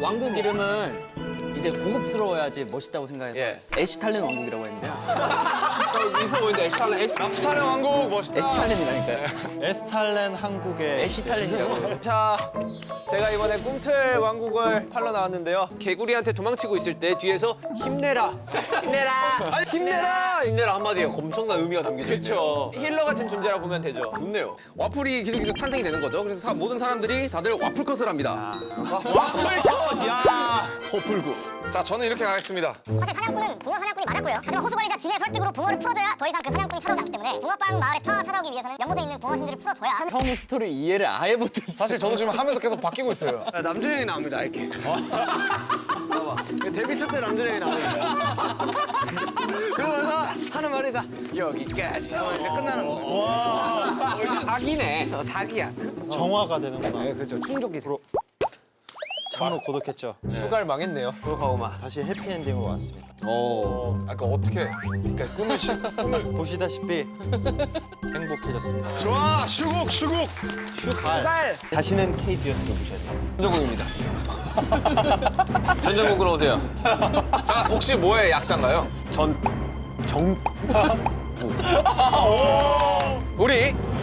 왕국 이름은 이제 고급스러워야지 멋있다고 생각해서 예. 애쉬탈렌 왕국이라고 했는데요. 있어 보이는데 애쉬탈렌 애쉬 나프탈렌 왕국 멋있다. 애쉬탈렌이라니까요. 에스탈렌 한국의 애쉬탈렌이라고. 자, 제가 이번에 꿈틀 왕국을 팔러 나왔는데요. 개구리한테 도망치고 있을 때 뒤에서 힘내라. 힘내라. 아니, 힘내라. 힘내라 한마디에 엄청난 의미가 담겨져 있죠. 힐러 같은 존재라 보면 되죠. 좋네요. 와플이 계속 계속 탄생이 되는 거죠. 그래서 사- 모든 사람들이 다들 와플 컷을 합니다. 와플 야. 허풀구. 자, 저는 이렇게 가겠습니다. 사실 사냥꾼은 붕어 사냥꾼이 맞았고요. 하지만 호수 관리자 진의 설득으로 붕어를 풀어줘야 더 이상 그 사냥꾼이 찾아오지 않기 때문에 붕어빵 마을의 평화 찾아오기 위해서는 연못에 있는 붕어 신들을 풀어줘야 형 스토리 이해를 아예 못했어. 사실 저도 지금 하면서 계속 바뀌고 있어요. 남준형이 나옵니다 이렇게. 봐봐. 데뷔 첫 때 남준형이 나옵니다. 그러면서 하는 말이 다 여기까지 하면 이제 끝나는 거. 와. 사기네. 어, 사기야. 정화가 되는구나. 네, 그렇죠. 충격이. 참으로 고독했죠. 슈가를 망했네요. 그거가오마. 다시 해피엔딩으로 왔습니다. 오. 아까 어떻게 그러니까 꿈을 시, 꿈을 보시다시피 행복해졌습니다. 좋아 슈국 슈국 다시는 KT였으면 보셔야 돼요. 현정국입니다. 현정국으로 오세요. 자 혹시 뭐의 약자인가요? 전 정. 우리 쿠키랑 킹덤에서